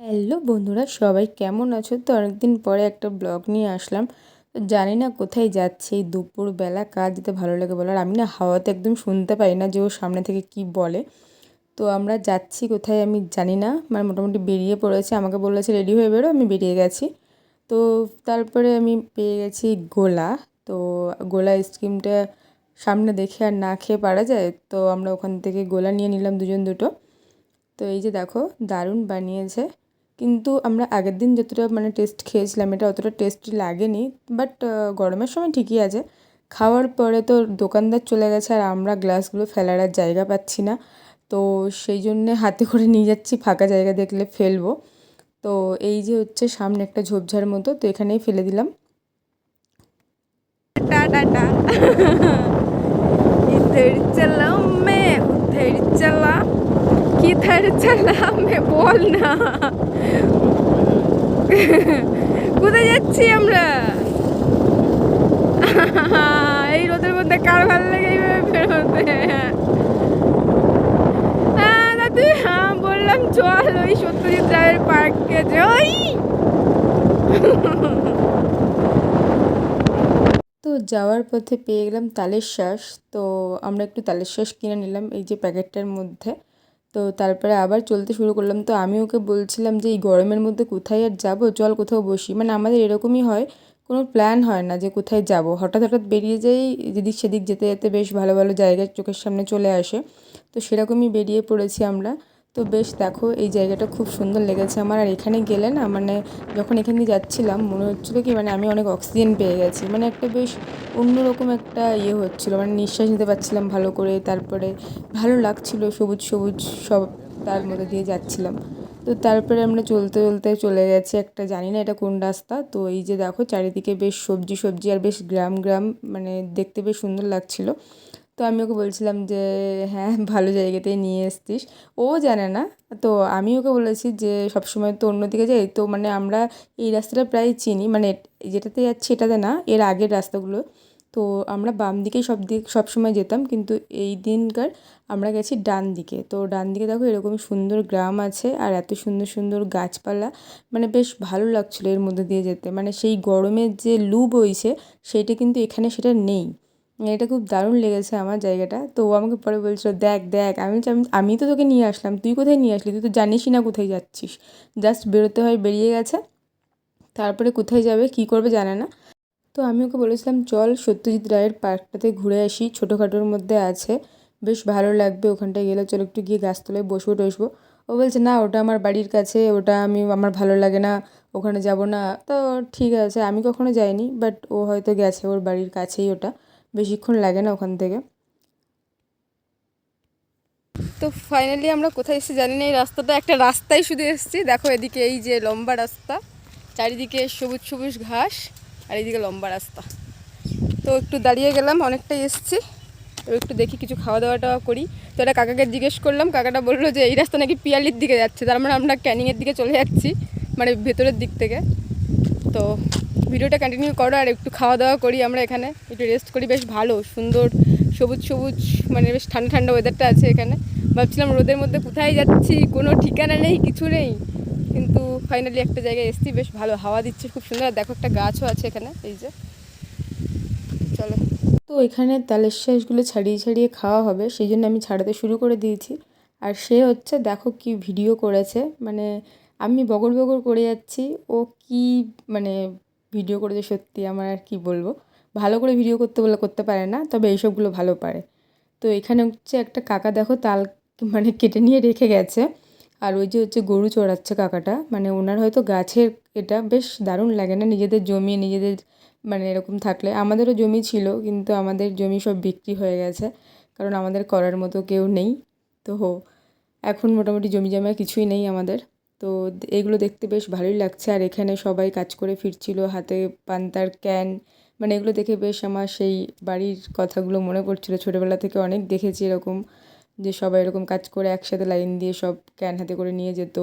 Hello বন্ধুরা, সবাই কেমন আছো? তো অনেকদিন পরে একটা ব্লগ নিয়ে আসলাম। তো জানি না কোথায় যাচ্ছি এই দুপুরবেলা কাজ যেতে ভালো লাগে বলো? আর আমি না হাওয়াতে একদম শুনতে পাই না যে ও সামনে থেকে কি বলে। তো আমরা যাচ্ছি কোথায় আমি জানি না মানে মোটামুটি বেরিয়ে পড়েছে। আমাকে বলেছে, রেডি হয়ে বেরো, আমি বেরিয়ে গেছি। তো তারপরে আমি পেয়ে গেছি গোলা। তো গোলা আইসক্রিমটা সামনে দেখে আর না খেয়ে পারা যায়, তো আমরা ওখান থেকে গোলা নিয়ে নিলাম দুজন দুটো। তো এই যে দেখো, দারুণ বানিয়েছে। কিন্তু আমরা আগের দিন যতটা মানে টেস্ট খেয়েছিলাম, এটা অতটা টেস্টি লাগেনি বাট গরমের সময় ঠিকই আছে। খাওয়ার পরে তো দোকানদার চলে গেছে আর আমরা গ্লাসগুলো ফেলার আর জায়গা পাচ্ছি না। তো সেই জন্যে হাতে করে নিয়ে যাচ্ছি, ফাঁকা জায়গা দেখলে ফেলব। তো এই যে হচ্ছে সামনে একটা ঝোপঝাড় মতো, তো এখানেই ফেলে দিলাম। টাটা किधर चला मैं বল না কোথায় যাচ্ছি আমরা এই রোদের মধ্যে কার ভালো লাগে এইভাবে বেরোতে হ্যাঁ দাদু হ্যাঁ বললাম চল ওই সত্যজিৎ রায়ের পার্কে যাই তো যাওয়ার পথে পেয়ে গেলাম তালের শ্বাস তো আমরা একটু তালের শ্বাস কিনে নিলাম এই যে প্যাকেটটার মধ্যে তো তারপরে আবার চলতে শুরু করলাম। তো আমি ওকে বলছিলাম যে, এই গরমের মধ্যে কোথায় আর যাব? চল কোথাও বসি। মানে আমাদের এরকমই হয়, কোনো প্ল্যান হয় না যে কোথায় যাব। হঠাৎ হঠাৎ বেরিয়ে যাই যেদিক সেদিক যেতে যেতে বেশ ভালো ভালো জায়গা চোখের সামনে চলে আসে। তো সেরকমই বেরিয়ে পড়েছি আমরা। তো বেশ দেখো, এই জায়গাটা খুব সুন্দর লেগেছে আমার। আর এখানে গেলে না মানে যখন এখান দিয়ে যাচ্ছিলাম, মনে হচ্ছিল কি মানে আমি অনেক অক্সিজেন পেয়ে গেছি। মানে একটা বেশ অন্যরকম একটা ইয়ে হচ্ছিল মানে নিঃশ্বাস নিতে পারছিলাম ভালো করে। তারপরে ভালো লাগছিল, সবুজ সবুজ সব তার মধ্যে দিয়ে যাচ্ছিলাম। তো তারপরে আমরা চলতে চলতে চলে গেছি একটা, জানি না এটা কোন রাস্তা। তো এই যে দেখো, চারিদিকে বেশ সবজি সবজি আর বেশ গ্রাম গ্রাম মানে দেখতে বেশ সুন্দর লাগছিল। তো আমি ওকে বলছিলাম যে হ্যাঁ ভালো জায়গাতেই নিয়ে এসছিস। ও জানে না। তো আমি ওকে বলেছি যে, সবসময় তো অন্যদিকে যাই। তো মানে আমরা এই রাস্তাটা প্রায় চিনি। মানে যেটাতে যাচ্ছি এটাতে না, এর আগের রাস্তাগুলো। তো আমরা বাম দিকেই সব দিক, সবসময় যেতাম। কিন্তু এই দিনকার আমরা গেছি ডান দিকে। তো ডান দিকে দেখো এরকম সুন্দর গ্রাম আছে আর এত সুন্দর সুন্দর গাছপালা। মানে বেশ ভালো লাগছিল এর মধ্যে দিয়ে যেতে। মানে সেই গরমের যে লু বইছে, সেইটা কিন্তু এখানে সেটা নেই। এটা খুব দারুণ লেগেছে আমার জায়গাটা। তো ও আমাকে পরে বলছিল, দেখ দেখ, আমি আমি তো তোকে নিয়ে আসলাম, তুই কোথায় নিয়ে আসলি? তুই তো জানিসই না কোথায় যাচ্ছিস। জাস্ট বেরোতে হয়, বেরিয়ে গেছে। তারপরে কোথায় যাবে, কী করবে জানে না। তো আমি ওকে বলেছিলাম, চল সত্যজিৎ রায়ের পার্কটাতে ঘুরে আসি, ছোটোখাটোর মধ্যে আছে। বেশ ভালো লাগবে ওখানটায় গেলে। চলো একটু গিয়ে গাছতলায় বসবো, টসবো। ও বলছে, না, ওটা আমার বাড়ির কাছে, ওটা আমি, আমার ভালো লাগে না, ওখানে যাব না। তো ঠিক আছে, আমি কখনো যাইনি, বাট ও হয়তো গেছে ওর বাড়ির কাছেই ওটা। বেশিক্ষণ লাগে না ওখান থেকে। তো ফাইনালি আমরা কোথায় এসেছি জানি না, এই রাস্তাটা একটা রাস্তায় শুধু এসেছি। দেখো এদিকে এই যে লম্বা রাস্তা, চারিদিকে সবুজ সবুজ ঘাস, আর এইদিকে লম্বা রাস্তা। তো একটু দাঁড়িয়ে গেলাম, অনেকটাই এসেছি। তো একটু দেখি কিছু খাওয়া দাওয়া টাওয়া করি। তো এটা কাকাকে জিজ্ঞেস করলাম, কাকাটা বলল যে এই রাস্তা নাকি পিয়ালির দিকে যাচ্ছে। তার মানে আমরা ক্যানিংয়ের দিকে চলে যাচ্ছি মানে ভেতরের দিক থেকে। তো ভিডিওটা কন্টিনিউ করো আর একটু খাওয়া দাওয়া করি আমরা এখানে। একটু রেস্ট করি, বেশ ভালো, সুন্দর, সবুজ সবুজ মানে বেশ ঠান্ডা ঠান্ডা ওয়েদারটা আছে এখানে। ভাবছিলাম রোদের মধ্যে কোথায় যাচ্ছি, কোনো ঠিকানা নেই, কিছু নেই। কিন্তু ফাইনালি একটা জায়গায় এসছি, বেশ ভালো, হাওয়া দিচ্ছে, খুব সুন্দর। দেখো একটা গাছও আছে এখানে, এই যে। চলো। তো এখানে তালের শ্বাসগুলো ছাড়িয়ে ছাড়িয়ে খাওয়া হবে, সেই জন্য আমি ছাড়াতে শুরু করে দিয়েছি। আর সে হচ্ছে, দেখো কি ভিডিও করেছে। মানে আমি বগর বগর করে যাচ্ছি, ও কি মানে ভিডিও করেছে সত্যি আমার আর কী বলব। ভালো করে ভিডিও করতে বলে করতে পারে না, তবে এইসবগুলো ভালো পারে। তো এখানে হচ্ছে একটা কাকা দেখো তাল মানে কেটে নিয়ে রেখে গেছে। আর ওই যে হচ্ছে গরু চড়াচ্ছে কাকাটা মানে ওনার হয়তো গাছের এটা বেশ দারুণ লাগে না নিজেদের জমি, নিজেদের মানে এরকম থাকলে। আমাদেরও জমি ছিল, কিন্তু আমাদের জমি সব বিক্রি হয়ে গেছে, কারণ আমাদের করার মতো কেউ নেই। তো এখন মোটামুটি জমি জমা কিছুই নেই আমাদের। তো এগুলো দেখতে বেশ ভালোই লাগছে। আর এখানে সবাই কাজ করে ফিরছিল, হাতে পান্তার ক্যান। মানে এগুলো দেখে বেশ আমার সেই বাড়ির কথাগুলো মনে পড়ছিলো। ছোটোবেলা থেকে অনেক দেখেছি এরকম যে সবাই এরকম কাজ করে একসাথে লাইন দিয়ে সব ক্যান হাতে করে নিয়ে যেত,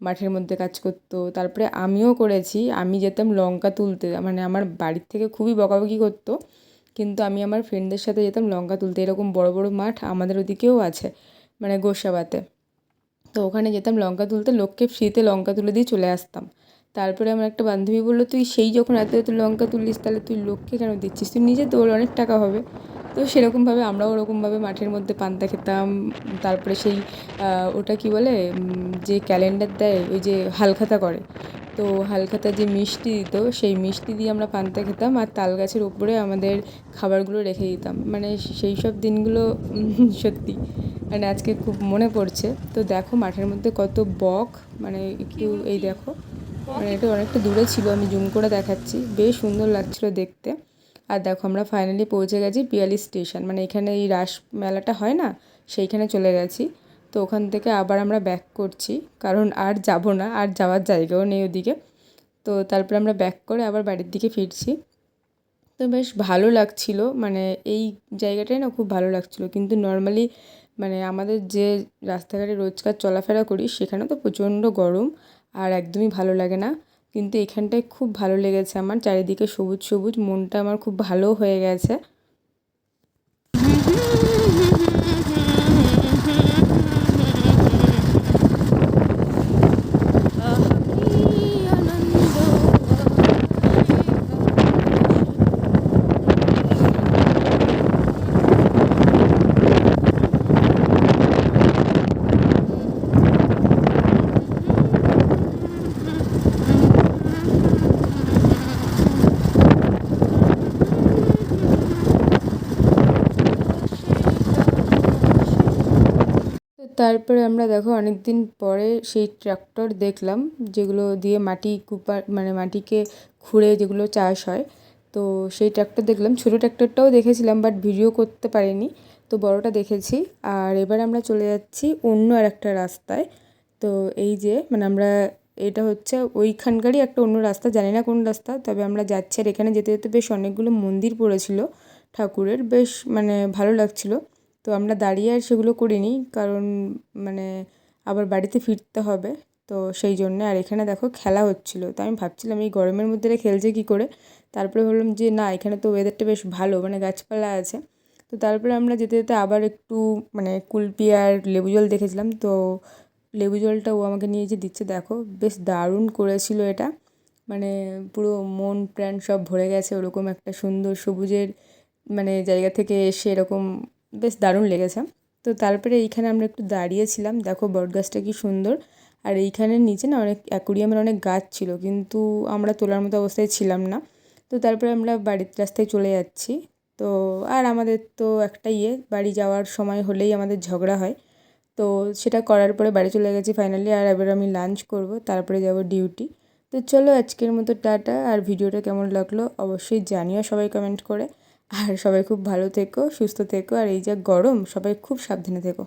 মাঠের মধ্যে কাজ করতো। তারপরে আমিও করেছি। আমি যেতাম লঙ্কা তুলতে। মানে আমার বাড়ির থেকে খুবই বকাবকি করতো, কিন্তু আমি আমার ফ্রেন্ডদের সাথে যেতাম লঙ্কা তুলতে। এরকম বড় বড় মাঠ আমাদের ওদিকেও আছে মানে গোসাবাতে। তো ওখানে যেতাম লঙ্কা তুলতে, লোককে ফ্রিতে লঙ্কা তুলে দিয়ে চলে আসতাম। তারপরে আমার একটা বান্ধবী বলল, তুই সেই যখন এত এত লঙ্কা তুলিস, তাহলে তুই লোককে কেন দিচ্ছিস? তুই নিজে তোর অনেক টাকা হবে। তো সেরকমভাবে আমরাও ওরকমভাবে মাঠের মধ্যে পান্তা খেতাম। তারপরে সেই ওটা কি বলে যে ক্যালেন্ডার দেয়, ওই যে হালখাতা করে তো হালখাতা যে মিষ্টি দিত, সেই মিষ্টি দিয়ে আমরা পান্তা খেতাম আর তাল গাছের ওপরে আমাদের খাবারগুলো রেখে দিতাম। মানে সেই সব দিনগুলো সত্যি। মানে আজকে খুব মনে পড়ছে। তো দেখো মাঠের মধ্যে কত বক। মানে একটু এই দেখো। মানে এটা অনেকটা দূরে ছিল, আমি জুম করে দেখাচ্ছি। বেশ সুন্দর লাগছিল দেখতে। আর দেখো আমরা ফাইনালি পৌঁছে গেছি পিয়ালি স্টেশন। মানে এখানে এই রাস মেলাটা হয় না, সেইখানে চলে গেছি। তো ওখান থেকে আবার আমরা ব্যাক করছি। কারণ আর যাব না, আর যাওয়ার জায়গাও নেই ওদিকে। তো তারপরে আমরা ব্যাক করে আবার বাড়ির দিকে ফিরছি। তো বেশ ভালো লাগছিল মানে এই জায়গাটাই না খুব ভালো লাগছিল। কিন্তু নর্মালি মানে আমাদের যে রাস্তাঘাটে রোজকার চলাফেরা করি, সেখানে তো প্রচণ্ড গরম আর একদমই ভালো লাগে না। কিন্তু এখানটায় খুব ভালো লেগেছে আমার, চারিদিকে সবুজ সবুজ, মনটা আমার খুব ভালো হয়ে গেছে। তারপরে আমরা দেখো অনেক দিন পরে সেই ট্র্যাক্টর দেখলাম, যেগুলো দিয়ে মাটি কুপার মানে মাটিকে খুঁড়ে যেগুলো চাষ হয়। তো সেই ট্র্যাক্টর দেখলাম, ছোটো ট্র্যাক্টরটাও দেখেছিলাম বাট ভিডিও করতে পারিনি। তো বড়টা দেখেছি, আর এবার আমরা চলে যাচ্ছি অন্য আর একটা রাস্তায়। তো এই যে মানে আমরা, এটা হচ্ছে ওইখানকারই একটা অন্য রাস্তা, জানি না কোন রাস্তা, তবে আমরা যাচ্ছি আর এখানে যেতে যেতে বেশ অনেকগুলো মন্দির পড়েছিল ঠাকুরের, বেশ মানে ভালো লাগছিল। তো আমরা দাঁড়িয়ে আর সেগুলো করিনি, কারণ মানে আবার বাড়িতে ফিরতে হবে। তো সেই জন্যে আর এখানে দেখো খেলা হচ্ছিল। তো আমি ভাবছিলাম এই গরমের মধ্যে খেলছে কী করে? তারপরে ভাবলাম যে না, এখানে তো ওয়েদারটা বেশ ভালো মানে গাছপালা আছে। তো তারপরে আমরা যেতে যেতে আবার একটু মানে কুলপি আর লেবু জল দেখেছিলাম। তো লেবু জলটা ও আমাকে নিয়ে যে দিচ্ছে, দেখো বেশ দারুণ করেছিল এটা। মানে পুরো মন প্রাণ সব ভরে গেছে ওরকম একটা সুন্দর সবুজের মানে জায়গা থেকে এসে এরকম বেশ দারুণ লেগেছে। তো তারপরে এইখানে আমরা একটু দাঁড়িয়েছিলাম। দেখো বট গাছটা কি সুন্দর। আর এইখানের নিচে না অনেক অ্যাকুরিয়ামের অনেক গাছ ছিল, কিন্তু আমরা তোলার মতো অবস্থায় ছিলাম না। তো তারপরে আমরা বাড়ির রাস্তায় চলে যাচ্ছি। তো আর আমাদের তো একটা ইয়ে বাড়ি যাওয়ার সময় হলেই আমাদের ঝগড়া হয়। তো সেটা করার পরে বাড়ি চলে গেছি ফাইনালি আর এবার আমি লাঞ্চ করব, তারপরে যাব ডিউটি তো চলো আজকের মতো টাটা। আর ভিডিওটা কেমন লাগল অবশ্যই জানিও সবাই কমেন্ট করে। আর সবাই খুব ভালো থেকো, সুস্থ থেকো, আর এই যা গরম, সবাই খুব সাবধানে থেকো।